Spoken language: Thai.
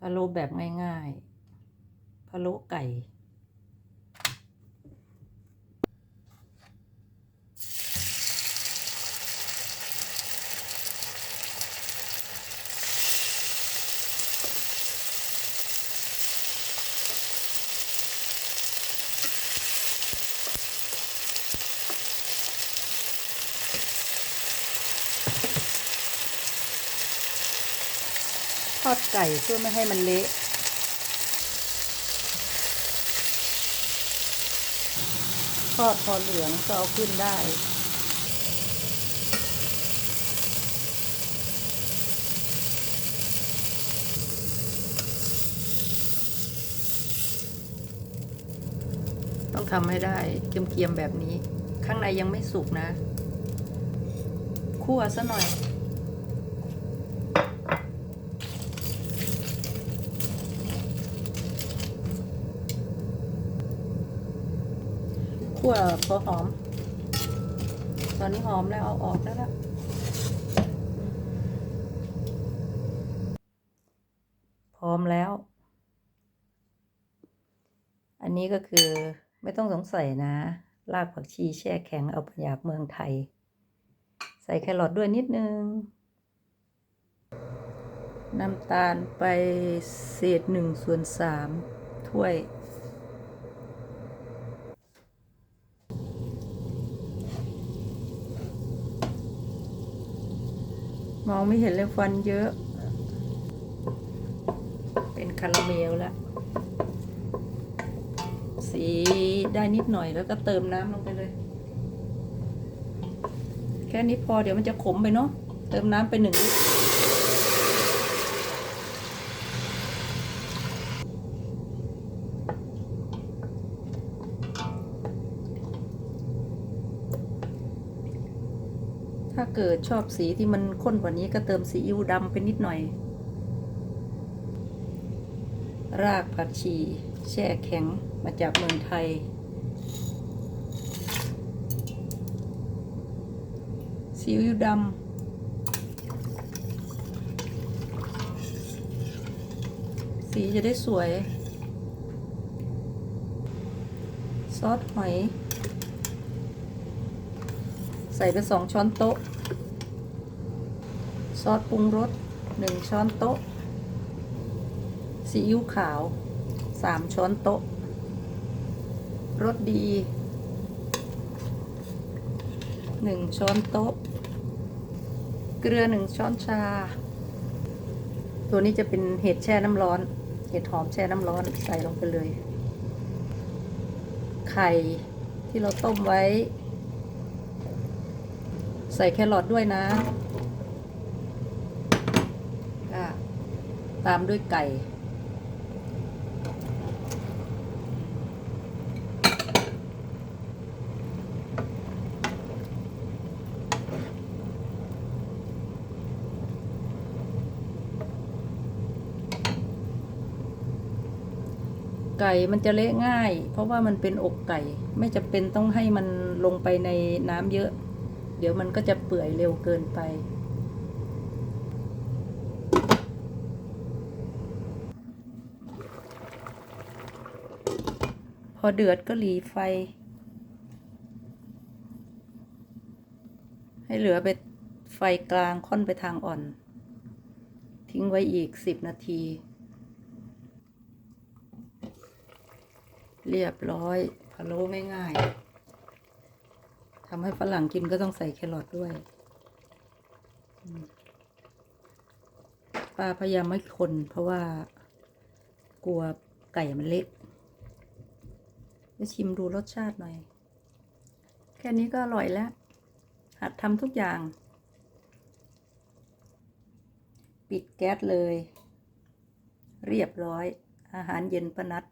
พะโล้แบบง่ายๆพะโล้ไก่ อดไก่เพื่อไม่ให้มันเละทอดพอเหลืองก็เอาขึ้นได้ ต้องทำให้ได้เกรียมๆแบบนี้ ข้างในยังไม่สุกนะ คั่วซะหน่อย วพอหอม ตอนนี้หอมแล้วเอาออกแล้วละพร้อมแล้ว อันนี้ก็คือไม่ต้องสงสัยนะ รากผักชีแช่แข็งเอามาจากเมืองไทย ใส่แครอทด้วยนิดนึง น้ำตาลไปเศษหนึ่งส่วนสามถ้วย มองไม่เห็นเลยฟันเยอะ เป็นคาราเมลแล้ว สีได้นิดหน่อยแล้วก็เติมน้ำลงไปเลย แค่นี้พอเดี๋ยวมันจะขมไปเนาะเติมน้ำไปหนึ่งลิตร ถ้าเกิดชอบสีที่มันข้นกว่านี้ก็เติมซีอิ๊วดำไปนิดหน่อย รากผักชี แช่แข็งมาจากเมืองไทย ซีอิ๊วดำสีจะได้สวย ซอสหอย ใส่ไปสองช้อนโต๊ะ ซอสปรุงรสหนึ่งช้อนโต๊ะ ซีอิ๊วขาวสามช้อนโต๊ะ รสดีหนึ่งช้อนโต๊ะ เกลือหนึ่งช้อนชา ตัวนี้จะเป็นเห็ดแช่น้ำร้อน เห็ดหอมแช่น้ำร้อนใส่ลงไปเลย ไข่ที่เราต้มไว้ ใส่แครอทด้วยนะอะตามด้วยไก่ไก่มันจะเละง่าย เพราะว่ามันเป็นอกไก่ ไม่จำเป็นต้องให้มันลงไปในน้ำเยอะ เดี๋ยวมันก็จะเปื่อยเร็วเกินไป พอเดือดก็หลีไฟ ให้เหลือไปไฟกลางค่อนไปทางอ่อน ทิ้งไว้อีกสิบนาที เรียบร้อยพะโล้ง่ายๆ ทำให้ฝรั่งกินก็ต้องใส่แครอทด้วย ป้าพยายามไม่คนเพราะว่า กลัวไก่มันเละจะชิมดูรสชาติหน่อย แค่นี้ก็อร่อยแล้ว หัดทำทุกอย่าง ปิดแก๊สเลย เรียบร้อย อาหารเย็นประนัด